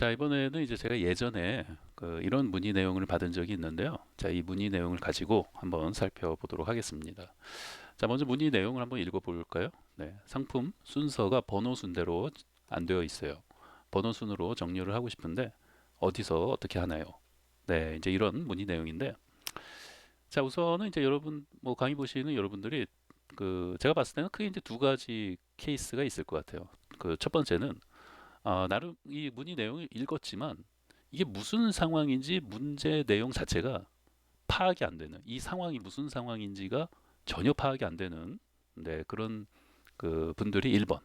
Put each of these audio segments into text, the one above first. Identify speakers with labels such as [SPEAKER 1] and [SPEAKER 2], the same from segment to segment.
[SPEAKER 1] 자, 이번에는 이제 제가 예전에 그 이런 문의 내용을 받은 적이 있는데요. 자, 이 문의 내용을 가지고 한번 살펴보도록 하겠습니다. 자, 먼저 문의 내용을 한번 읽어볼까요? 네, 상품 순서가 번호 순대로 안 되어 있어요. 번호 순으로 정렬을 하고 싶은데 어디서 어떻게 하나요? 네, 이제 이런 문의 내용인데 자, 우선은 이제 여러분 뭐 강의 보시는 여러분들이 그 제가 봤을 때는 크게 이제 두 가지 케이스가 있을 것 같아요. 그 첫 번째는 어, 나름 이 문의 내용을 읽었지만 이게 무슨 상황인지 문제 내용 자체가 파악이 안 되는 이 상황이 무슨 상황인지가 전혀 파악이 안 되는 네, 그런 그 분들이 1번.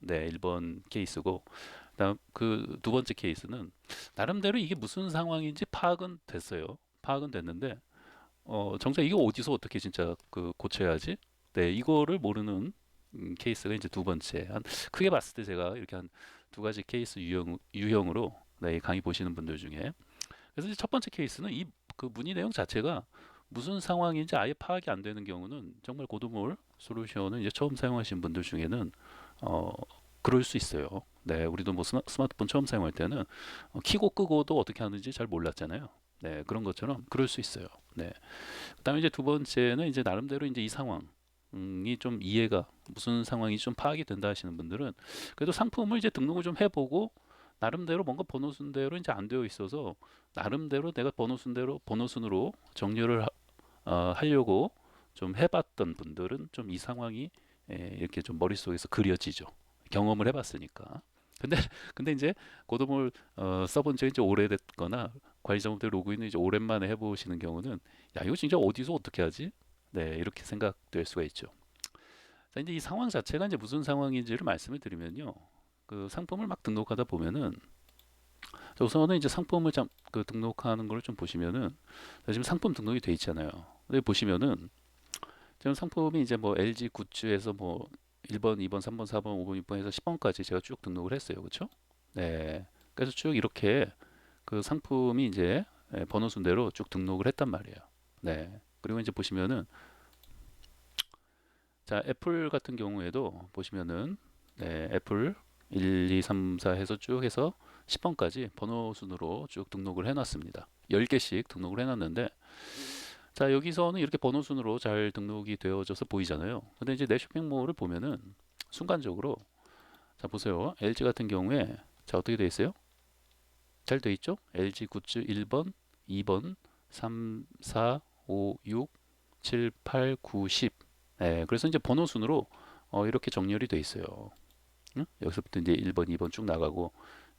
[SPEAKER 1] 네, 1번 케이스고 그다음 그 두 번째 케이스는 나름대로 이게 무슨 상황인지 파악은 됐어요. 파악은 됐는데 어, 정작 이거 어디서 어떻게 진짜 그 고쳐야지? 네, 이거를 모르는 음, 케이스가 이제 두 번째. 한 크게 봤을 때 제가 이렇게 한 두 가지 케이스 유형 유형으로 네, 이 강의 보시는 분들 중에 그래서 이제 첫 번째 케이스는 이 그 문의 내용 자체가 무슨 상황인지 아예 파악이 안 되는 경우는 정말 고도몰 솔루션을 이제 처음 사용하신 분들 중에는 어 그럴 수 있어요. 네, 우리도 뭐 스마, 스마트폰 처음 사용할 때는 어, 키고 끄고도 어떻게 하는지 잘 몰랐잖아요. 네, 그런 것처럼 그럴 수 있어요. 네. 그다음에 이제 두 번째는 이제 나름대로 이제 이 상황 이좀 이해가 무슨 상황이 좀 파악이 된다 하시는 분들은 그래도 상품을 이제 등록을 좀 해보고 나름대로 뭔가 번호 순대로 이제 안 되어 있어서 나름대로 내가 번호 순대로 번호 순으로 정렬을 하, 어, 하려고 좀 해봤던 분들은 좀 이 상황이 에, 이렇게 좀 머릿속에서 그려지죠. 경험을 해봤으니까. 근데 근데 이제 고도몰 어, 써본 지 이제 오래됐거나 관리자분들 로그인을 이제 오랜만에 해보시는 경우는 야 이거 진짜 어디서 어떻게 하지? 네 이렇게 생각될 수가 있죠. 자 이제 이 상황 자체가 이제 무슨 상황인지를 말씀을 드리면요. 그 상품을 막 등록하다 보면은 자, 우선은 이제 상품을 참, 그 등록하는 걸 좀 보시면은 자, 지금 상품 등록이 돼 있잖아요. 근데 보시면은 지금 상품이 이제 뭐 LG 굿즈에서 뭐 1번, 2번, 3번, 4번, 5번, 6번 해서 10번까지 제가 쭉 등록을 했어요. 그렇죠? 네. 그래서 쭉 이렇게 그 상품이 이제 예, 번호 순대로 쭉 등록을 했단 말이에요. 네. 그리고 이제 보시면은 자, 애플 같은 경우에도 보시면은 네, 애플 1, 2, 3, 4 해서 쭉 해서 10번까지 번호 순으로 쭉 등록을 해 놨습니다. 10개씩 등록을 해 놨는데 자, 여기서는 이렇게 번호 순으로 잘 등록이 되어져서 보이잖아요. 근데 이제 내 쇼핑몰을 보면은 순간적으로 자, 보세요. LG 같은 경우에 자, 어떻게 돼 있어요? 잘 돼 있죠? LG 굿즈 1번, 2번, 3, 4, 5, 6, 7, 8, 9, 10. 네, 그래서 이제 번호 순으로 어, 이렇게 정렬이 돼 있어요. 응? 여기서부터 이제 1번, 2번 쭉 나가고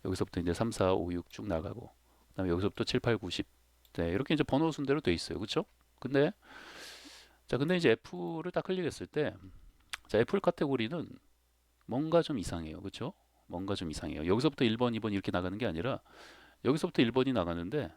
[SPEAKER 1] 여기서부터 이제 3, 4, 5, 6 쭉 나가고 그다음에 여기서부터 7, 8, 9, 10. 네, 이렇게 이제 번호 순대로 돼 있어요. 그렇죠? 근데 자, 근데 이제 F를 딱 클릭했을 때 자, 애플 카테고리는 뭔가 좀 이상해요. 그렇죠? 뭔가 좀 이상해요. 여기서부터 1번, 2번 이렇게 나가는 게 아니라 여기서부터 1번이 나가는데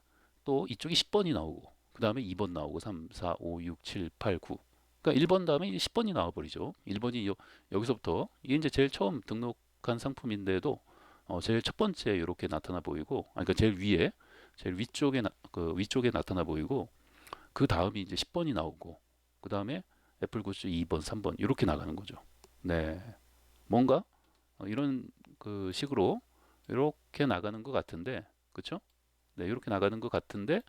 [SPEAKER 1] 또 이쪽이 10번이 나오고 그 다음에 2번 나오고 3, 4, 5, 6, 7, 8, 9 그러니까 1번 다음에 10번이 나와버리죠. 1번이 여, 여기서부터 이게 이제 제일 처음 등록한 상품인데도 어, 제일 첫 번째 이렇게 나타나 보이고, 아니, 그러니까 제일 위에, 제일 위쪽에 나, 그 위쪽에 나타나 보이고, 그 다음이 이제 10번이 나오고, 그 다음에 애플 굿즈 2번, 3번 이렇게 나가는 거죠. 네, 뭔가 어, 이런 그 식으로 이렇게 나가는 것 같은데, 그렇죠? 네, 이렇게 나가는 것 같은데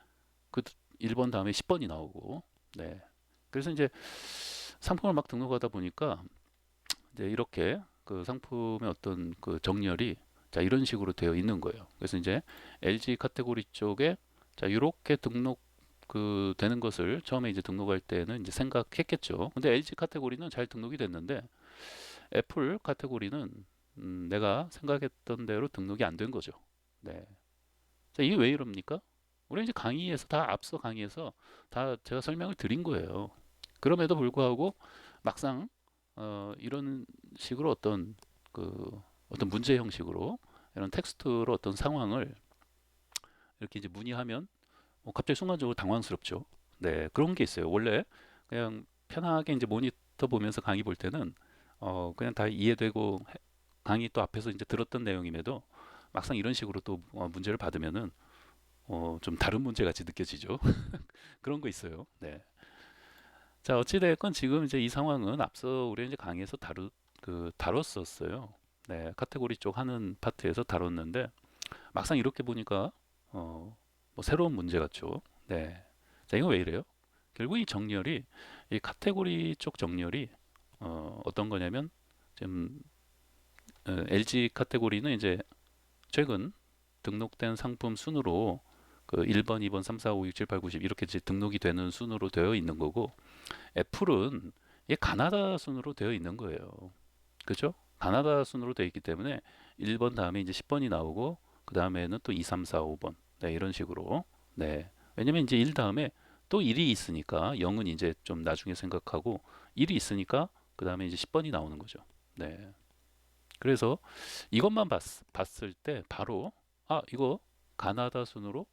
[SPEAKER 1] 그 1번 다음에 10번이 나오고, 네. 그래서 이제 상품을 막 등록하다 보니까 이제 이렇게 그 상품의 어떤 그 정렬이 자 이런 식으로 되어 있는 거예요. 그래서 이제 LG 카테고리 쪽에 자 이렇게 등록 그 되는 것을 처음에 이제 등록할 때는 이제 생각했겠죠. 근데 LG 카테고리는 잘 등록이 됐는데 애플 카테고리는 음, 내가 생각했던 대로 등록이 안 된 거죠. 네. 자 이게 왜 이럽니까? 우리 이제 강의에서 다 앞서 강의에서 다 제가 설명을 드린 거예요. 그럼에도 불구하고 막상 어, 이런 식으로 어떤 그 어떤 문제 형식으로 이런 텍스트로 어떤 상황을 이렇게 이제 문의하면 어, 갑자기 순간적으로 당황스럽죠. 네, 그런 게 있어요. 원래 그냥 편하게 이제 모니터 보면서 강의 볼 때는 어, 그냥 다 이해되고 해- 강의 또 앞에서 이제 들었던 내용임에도 막상 이런 식으로 또 어, 문제를 받으면은 어, 좀 다른 문제 같이 느껴지죠. 그런 거 있어요. 네. 자, 어찌됐건 지금 이제 이 상황은 앞서 우리 이제 강의에서 다루, 그, 다뤘었어요. 네, 카테고리 쪽 하는 파트에서 다뤘는데, 막상 이렇게 보니까 어, 뭐 새로운 문제 같죠. 네. 자, 이거 왜 이래요? 결국 이 정렬이 이 카테고리 쪽 정렬이 어, 어떤 거냐면 지금 어, LG 카테고리는 이제 최근 등록된 상품 순으로 그 1번, 2번, 3, 4, 5, 6, 7, 8, 9, 10 이렇게 이제 등록이 되는 순으로 되어 있는 거고 애플은 이게 가나다 순으로 되어 있는 거예요. 그죠? 가나다 순으로 되어 있기 때문에 1번 다음에 이제 10번이 나오고 그 다음에는 또 2, 3, 4, 5번 네, 이런 식으로 네. 왜냐면 이제 1 다음에 또 1이 있으니까 0은 이제 좀 나중에 생각하고 1이 있으니까 그 다음에 이제 10번이 나오는 거죠. 네. 그래서 이것만 봤, 봤을 때 바로 아 이거 가나다 순으로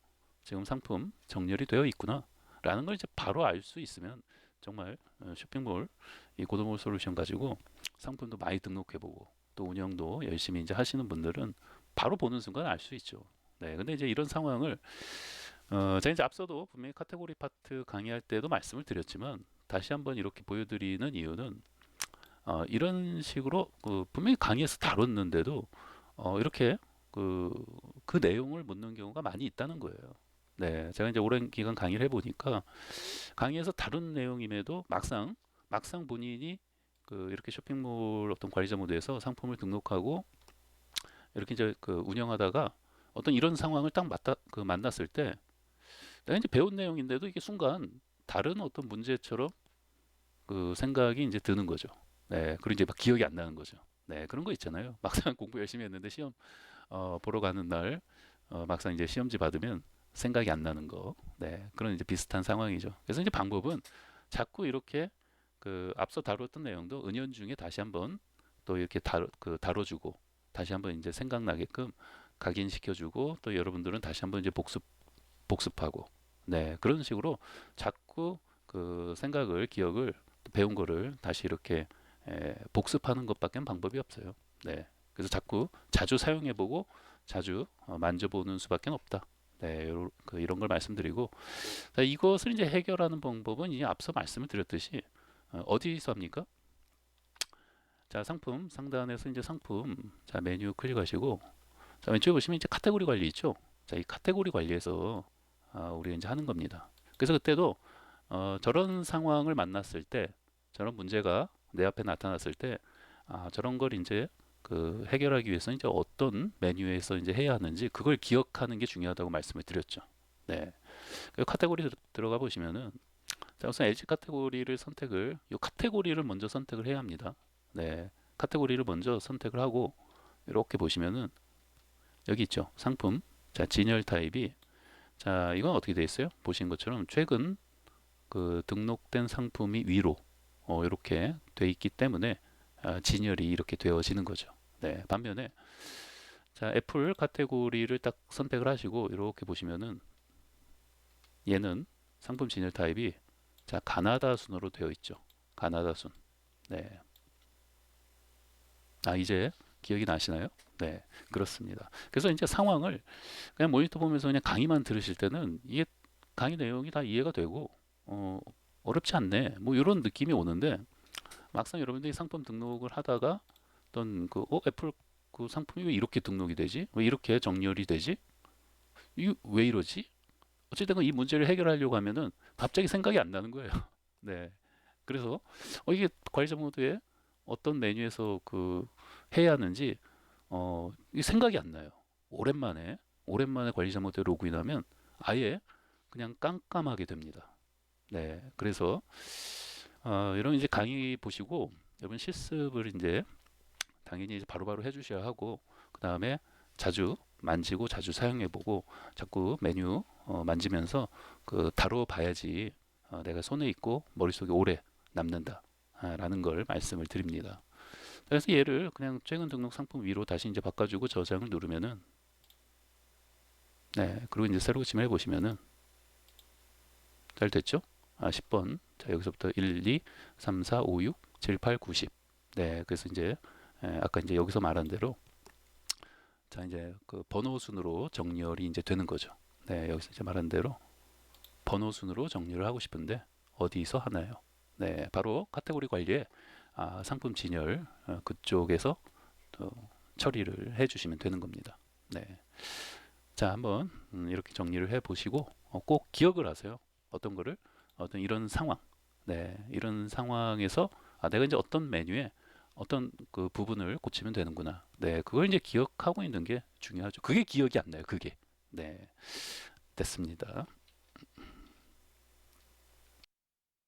[SPEAKER 1] 지금 상품 정렬이 되어 있구나 라는 걸 이제 바로 알 수 있으면 정말 어, 쇼핑몰 이 고도몰 솔루션 가지고 상품도 많이 등록해보고 또 운영도 열심히 이제 하시는 분들은 바로 보는 순간 알 수 있죠. 네, 근데 이제 이런 상황을 어, 제가 이제 앞서도 분명히 카테고리 파트 강의할 때도 말씀을 드렸지만 다시 한번 이렇게 보여드리는 이유는 어, 이런 식으로 그 분명히 강의에서 다뤘는데도 어, 이렇게 그, 그 내용을 묻는 경우가 많이 있다는 거예요. 네, 제가 이제 오랜 기간 강의를 해보니까 강의에서 다룬 내용임에도 막상 막상 본인이 그 이렇게 쇼핑몰 어떤 관리자 모드에서 상품을 등록하고 이렇게 이제 그 운영하다가 어떤 이런 상황을 딱 맞다 그 만났을 때 내가 이제 배운 내용인데도 이게 순간 다른 어떤 문제처럼 그 생각이 이제 드는 거죠. 네, 그리고 이제 막 기억이 안 나는 거죠. 네, 그런 거 있잖아요. 막상 공부 열심히 했는데 시험 어, 보러 가는 날 어, 막상 이제 시험지 받으면 생각이 안 나는 거. 네, 그런 이제 비슷한 상황이죠. 그래서 이제 방법은 자꾸 이렇게 그 앞서 다뤘던 내용도 은연 중에 다시 한번 또 이렇게 다뤄, 그 다뤄주고 다시 한번 이제 생각나게끔 각인시켜주고 또 여러분들은 다시 한번 이제 복습 복습하고 네 그런 식으로 자꾸 그 생각을 기억을 배운 거를 다시 이렇게 에, 복습하는 것밖에 방법이 없어요. 네 그래서 자꾸 자주 사용해보고 자주 어, 만져보는 수밖에 없다. 네, 요러, 그 이런 걸 말씀드리고 자, 이것을 이제 해결하는 방법은 이제 앞서 말씀을 드렸듯이 어, 어디서 합니까? 자, 상품 상단에서 이제 상품 자 메뉴 클릭하시고 자 왼쪽에 보시면 이제 카테고리 관리 있죠. 자, 이 카테고리 관리에서 아, 우리 이제 하는 겁니다. 그래서 그때도 어, 저런 상황을 만났을 때 저런 문제가 내 앞에 나타났을 때 아, 저런 걸 이제 그 해결하기 위해서 이제 어떤 메뉴에서 이제 해야 하는지 그걸 기억하는 게 중요하다고 말씀을 드렸죠. 네. 그 카테고리 들어가 보시면은 자, 우선 LG 카테고리를 선택을 이 카테고리를 먼저 선택을 해야 합니다. 네. 카테고리를 먼저 선택을 하고 이렇게 보시면은 여기 있죠. 상품. 자, 진열 타입이 자, 이건 어떻게 되어 있어요? 보신 것처럼 최근 그 등록된 상품이 위로 어, 이렇게 돼 있기 때문에 아, 진열이 이렇게 되어지는 거죠. 네, 반면에 자 애플 카테고리를 딱 선택을 하시고 이렇게 보시면은 얘는 상품 진열 타입이 자 가나다 순으로 되어 있죠. 가나다 순. 네. 아 이제 기억이 나시나요? 네, 그렇습니다. 그래서 이제 상황을 그냥 모니터 보면서 그냥 강의만 들으실 때는 이게 강의 내용이 다 이해가 되고 어, 어렵지 않네. 뭐 이런 느낌이 오는데 막상 여러분들이 상품 등록을 하다가 어떤 그 어, 애플 그 상품이 왜 이렇게 등록이 되지? 왜 이렇게 정렬이 되지? 이 왜 이러지? 어쨌든 이 문제를 해결하려고 하면은 갑자기 생각이 안 나는 거예요. 네. 그래서 어, 이게 관리자 모드에 어떤 메뉴에서 그 해야 하는지 어, 이 생각이 안 나요. 오랜만에 오랜만에 관리자 모드에 로그인하면 아예 그냥 깜깜하게 됩니다. 네. 그래서 어, 여러분 이제 강의 보시고 여러분 실습을 이제 당연히 이제 바로바로 해주셔야 하고 그 다음에 자주 만지고 자주 사용해보고 자꾸 메뉴 어, 만지면서 그 다뤄봐야지 어, 내가 손에 있고 머릿속에 오래 남는다라는 걸 말씀을 드립니다. 그래서 얘를 그냥 최근 등록 상품 위로 다시 이제 바꿔주고 저장을 누르면은 네 그리고 이제 새로 고침을 해보시면은 잘 됐죠? 아 10번 자 여기서부터 1, 2, 3, 4, 5, 6, 7, 8, 9, 10. 네, 그래서 이제 에, 아까 이제 여기서 말한 대로 자 이제 그 번호 순으로 정렬이 이제 되는 거죠. 네, 여기서 이제 말한 대로 번호 순으로 정렬을 하고 싶은데 어디서 하나요? 네, 바로 카테고리 관리에 아, 상품 진열 어, 그쪽에서 또 처리를 해주시면 되는 겁니다. 네. 자, 한번 음, 이렇게 정리를 해 보시고 어, 꼭 기억을 하세요. 어떤 거를 어떤 이런 상황, 네, 이런 상황에서 아, 내가 이제 어떤 메뉴에 어떤 그 부분을 고치면 되는구나. 네, 그걸 이제 기억하고 있는 게 중요하죠. 그게 기억이 안 나요. 그게. 네, 됐습니다.